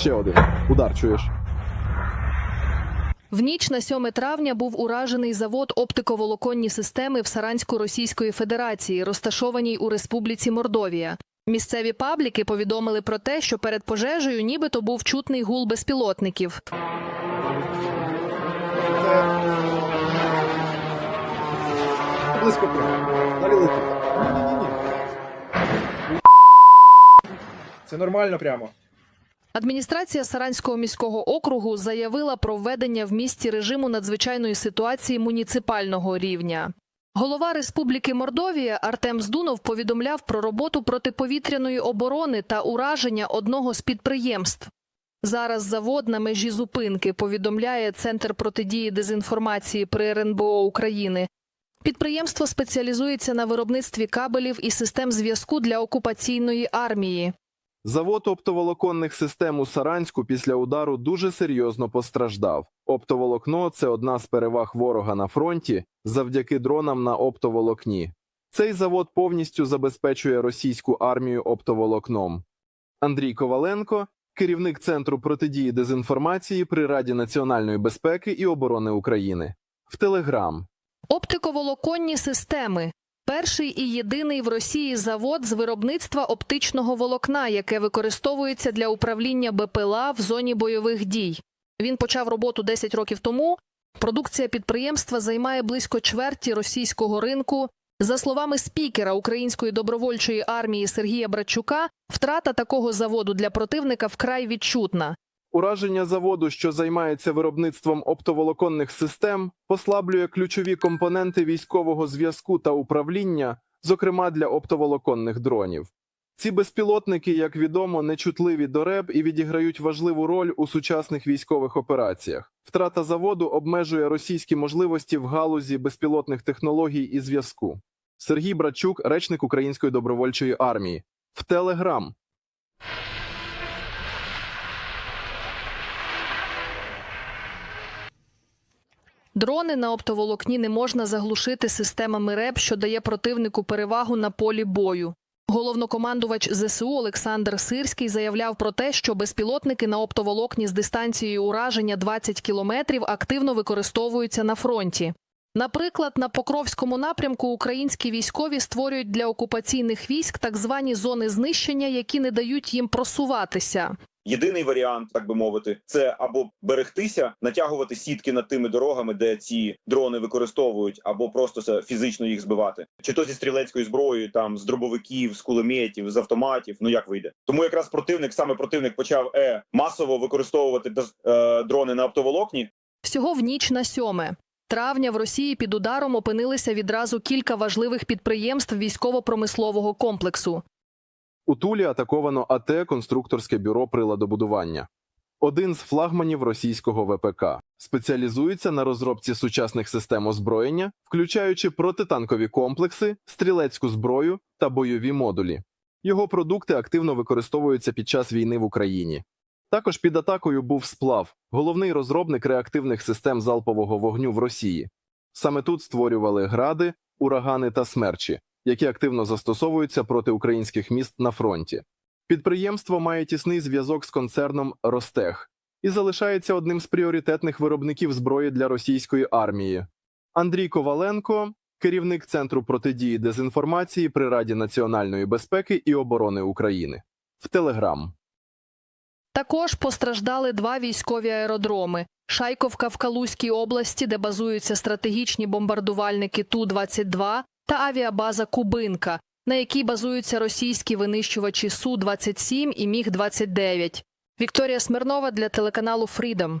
Ще один. Удар чуєш. В ніч на 7 травня був уражений завод оптиковолоконні системи в Саранську Російської Федерації, розташованій у Республіці Мордовія. Місцеві пабліки повідомили про те, що перед пожежею нібито був чутний гул безпілотників. Близько прямо. Далі летить. Ні-ні-ні. Це нормально прямо. Адміністрація Саранського міського округу заявила про введення в місті режиму надзвичайної ситуації муніципального рівня. Голова Республіки Мордовія Артем Здунов повідомляв про роботу протиповітряної оборони та ураження одного з підприємств. Зараз завод на межі зупинки повідомляє Центр протидії дезінформації при РНБО України. Підприємство спеціалізується на виробництві кабелів і систем зв'язку для окупаційної армії. Завод оптоволоконних систем у Саранську після удару дуже серйозно постраждав. Оптоволокно це одна з переваг ворога на фронті завдяки дронам на оптоволокні. Цей завод повністю забезпечує російську армію оптоволокном. Андрій Коваленко, керівник Центру протидії дезінформації при Раді національної безпеки і оборони України. В Телеграм. Оптиковолоконні системи перший і єдиний в Росії завод з виробництва оптичного волокна, яке використовується для управління БПЛА в зоні бойових дій. Він почав роботу 10 років тому. Продукція підприємства займає близько чверті російського ринку. За словами спікера Української добровольчої армії Сергія Братчука, втрата такого заводу для противника вкрай відчутна. Ураження заводу, що займається виробництвом оптоволоконних систем, послаблює ключові компоненти військового зв'язку та управління, зокрема для оптоволоконних дронів. Ці безпілотники, як відомо, нечутливі до РЕБ і відіграють важливу роль у сучасних військових операціях. Втрата заводу обмежує російські можливості в галузі безпілотних технологій і зв'язку. Сергій Братчук, речник Української добровольчої армії, в Телеграм. Дрони на оптоволокні не можна заглушити системами РЕБ, що дає противнику перевагу на полі бою. Головнокомандувач ЗСУ Олександр Сирський заявляв про те, що безпілотники на оптоволокні з дистанцією ураження 20 кілометрів активно використовуються на фронті. Наприклад, на Покровському напрямку українські військові створюють для окупаційних військ так звані зони знищення, які не дають їм просуватися. Єдиний варіант, так би мовити, це або берегтися, натягувати сітки над тими дорогами, де ці дрони використовують, або просто фізично їх збивати, чи то зі стрілецькою зброєю, там з дробовиків, з кулеметів, з автоматів. Ну як вийде? Тому якраз противник, саме противник, почав е масово використовувати е, дрони на оптоволокні, Всього в ніч на сьоме. Травня в Росії під ударом опинилися відразу кілька важливих підприємств військово-промислового комплексу. У Тулі атаковано АТ конструкторське бюро приладобудування. Один з флагманів російського ВПК спеціалізується на розробці сучасних систем озброєння, включаючи протитанкові комплекси, стрілецьку зброю та бойові модулі. Його продукти активно використовуються під час війни в Україні. Також під атакою був сплав, головний розробник реактивних систем залпового вогню в Росії. Саме тут створювали гради, урагани та смерчі, які активно застосовуються проти українських міст на фронті. Підприємство має тісний зв'язок з концерном Ростех і залишається одним з пріоритетних виробників зброї для російської армії. Андрій Коваленко, керівник Центру протидії дезінформації при Раді національної безпеки і оборони України, в Телеграм. Також постраждали два військові аеродроми: Шайковка в Калузькій області, де базуються стратегічні бомбардувальники Ту-22, та авіабаза Кубинка, на якій базуються російські винищувачі Су-27 і Міг-29. Вікторія Смирнова для телеканалу Freedom.